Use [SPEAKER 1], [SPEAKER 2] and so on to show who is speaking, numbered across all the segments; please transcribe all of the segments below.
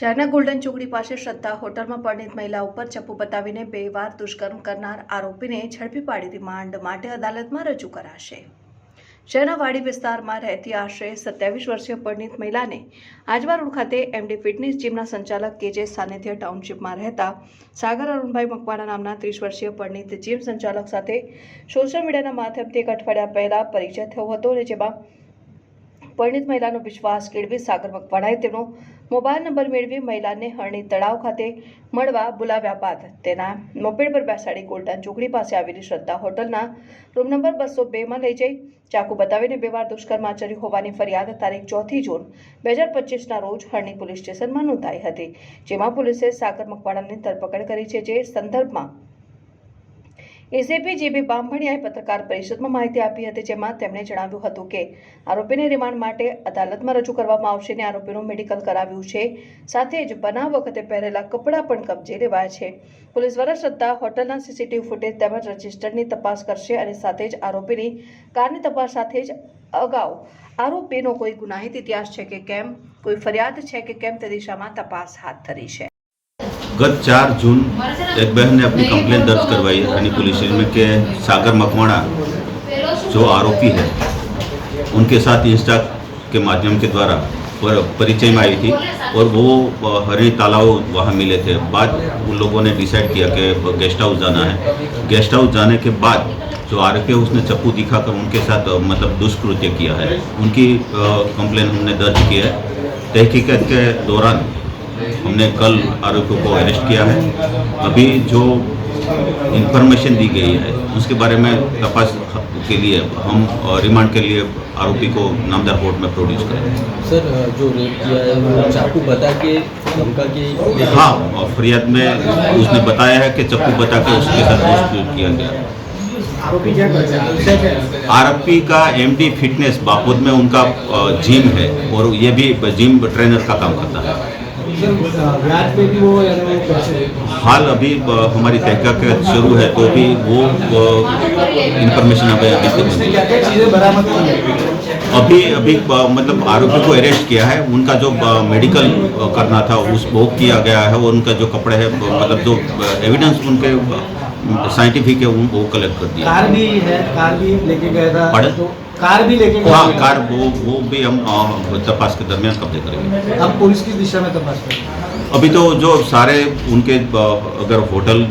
[SPEAKER 1] શહેરના ગોલ્ડન ચોકડી પાસે શ્રદ્ધા હોટલમાં પરિણીત મહિલા ઉપર ચપ્પુ બતાવીને બે વાર દુષ્કર્મ કરનાર આરોપીને ઝડપી પાડી રિમાન્ડ માટે અદાલતમાં રજૂ કરાશે. શહેરના વાડી વિસ્તારમાં રહેતી આશરે સત્યાવીસ વર્ષીય પરિણિત મહિલાને આજવા રોડ ખાતે એમડી ફિટનેસ જીમના સંચાલક કે જે સાનિધ્ય ટાઉનશીપમાં રહેતા સાગર અરુણભાઈ મકવાણા નામના ત્રીસ વર્ષીય પરણિત જીમ સંચાલક સાથે સોશિયલ મીડિયાના માધ્યમથી એક અઠવાડિયા પહેલા પરિચય થયો હતો અને જેમાં પરિણીત મહિલાનો વિશ્વાસ કેળવી સાગર મકવાણાએ તેનો મોબાઈલ નંબર મેળવી મહિલાને હરણી તળાવ ખાતે મળવા બોલાવ્યા બાદ તેના મોપેડ પર બેસાડી ગોલ્ડન ચોકડી પાસે આવેલી શ્રદ્ધા હોટલના રૂમ નંબર બસો બેમાં લઈ જઈ ચાકુ બતાવીને બે વાર દુષ્કર્મ આચર્યું હોવાની ફરિયાદ તારીખ ચોથી જૂન બે હજાર પચીસના રોજ હરણી પોલીસ સ્ટેશનમાં નોંધાઈ હતી, જેમાં પોલીસે સાગર મકવાણાની ધરપકડ કરી છે જે સંદર્ભમાં એસીપી જીબી બામભણિયાએ પત્રકાર પરિષદમાં માહિતી આપી હતી, જેમાં તેમણે જણાવ્યું હતું કે આરોપીને રિમાન્ડ માટે અદાલતમાં રજૂ કરવામાં આવશે અને આરોપીનું મેડિકલ કરાવ્યું છે. સાથે જ બનાવ વખતે પહેરેલા કપડાં પણ કબજે લેવાયા છે. પોલીસ દ્વારા શ્રદ્ધા હોટલના સીસીટીવી ફૂટેજ તેમજ રજિસ્ટરની તપાસ કરશે અને સાથે જ આરોપીની કારની તપાસ સાથે જ અગાઉ આરોપીનો કોઈ ગુનાહિત ઇતિહાસ છે કે કેમ, કોઈ ફરિયાદ છે કે કેમ તે દિશામાં તપાસ હાથ ધરી છે.
[SPEAKER 2] गत चार जून एक बहन ने अपनी कंप्लेंट दर्ज करवाई हनी पुलिस स्टेशन में कि सागर मकवाणा जो आरोपी है उनके साथ इंस्टा के माध्यम के द्वारा पर परिचय में आई थी और वो हरिणी तालाब वहाँ मिले थे बाद उन लोगों ने डिसाइड किया कि गेस्ट हाउस जाना है गेस्ट हाउस जाने के बाद जो आरोपी है उसने चप्पू दिखाकर उनके साथ मतलब दुष्कृत्य किया है उनकी कंप्लेन हमने दर्ज की है तहकीकत के दौरान हमने कल आरोपियों को अरेस्ट किया है। अभी जो इंफॉर्मेशन दी गई है उसके बारे में तपास के लिए हम रिमांड के लिए आरोपी को नामदार कोर्ट में प्रोड्यूस करेंगे।
[SPEAKER 3] सर जो रेप किया है वो चाकू बता के धमका के
[SPEAKER 2] हाँ? और फरियाद में उसने बताया है कि चप्पू बता के उसके साथ दुष्कृत्य किया गया।
[SPEAKER 4] आरोपी क्या करते हैं? व्यवसाय क्या
[SPEAKER 2] आरोपी का एमडी फिटनेस बापुद में उनका जिम है और ये भी जिम ट्रेनर का काम करता है।
[SPEAKER 4] पैसे
[SPEAKER 2] हाल अभी हमारी तहकीकात शुरू है तो भी वो इंफॉर्मेशन हमें अभी तक अभी अभी मतलब आरोपी को अरेस्ट किया है। उनका जो मेडिकल करना था उस वो किया गया है और उनका जो कपड़े है मतलब जो एविडेंस उनके साइंटिफिक है वो कलेक्ट कर दिया।
[SPEAKER 4] कार भी है कार भी लेके गया था। कार भी लेके
[SPEAKER 2] हाँ कार वो वो भी हम तपास के दरमियान कब्जे करेंगे।
[SPEAKER 4] अब पुलिस की दिशा में तपास करेंगे?
[SPEAKER 2] अभी तो जो सारे उनके अगर होटल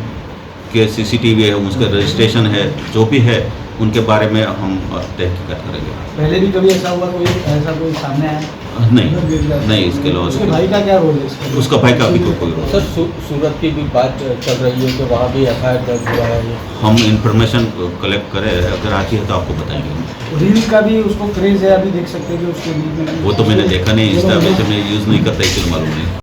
[SPEAKER 2] के सीसीटीवी है उसके रजिस्ट्रेशन है जो भी है उनके बारे में हम तहकीकात करेंगे।
[SPEAKER 4] पहले भी कभी ऐसा हुआ कोई ऐसा कोई सामने आया?
[SPEAKER 2] नहीं नहीं इसके अलावा
[SPEAKER 4] उसके भाई का क्या रोल है
[SPEAKER 2] उसका भाई का अभी कोई कोई रोल
[SPEAKER 3] सर सू, सूरत की भी बात चल रही है कि वहाँ भी एफ़ दर्ज हुआ है।
[SPEAKER 2] हम इंफॉर्मेशन कलेक्ट करें अगर आती है तो आपको बताएँगे।
[SPEAKER 4] रील का भी उसको क्रेज है अभी देख सकते हैं कि उसके रील में
[SPEAKER 2] वो तो मैंने देखा नहीं इंस्टा वैसे मैं यूज़ नहीं करता इसलिए मालूम नहीं।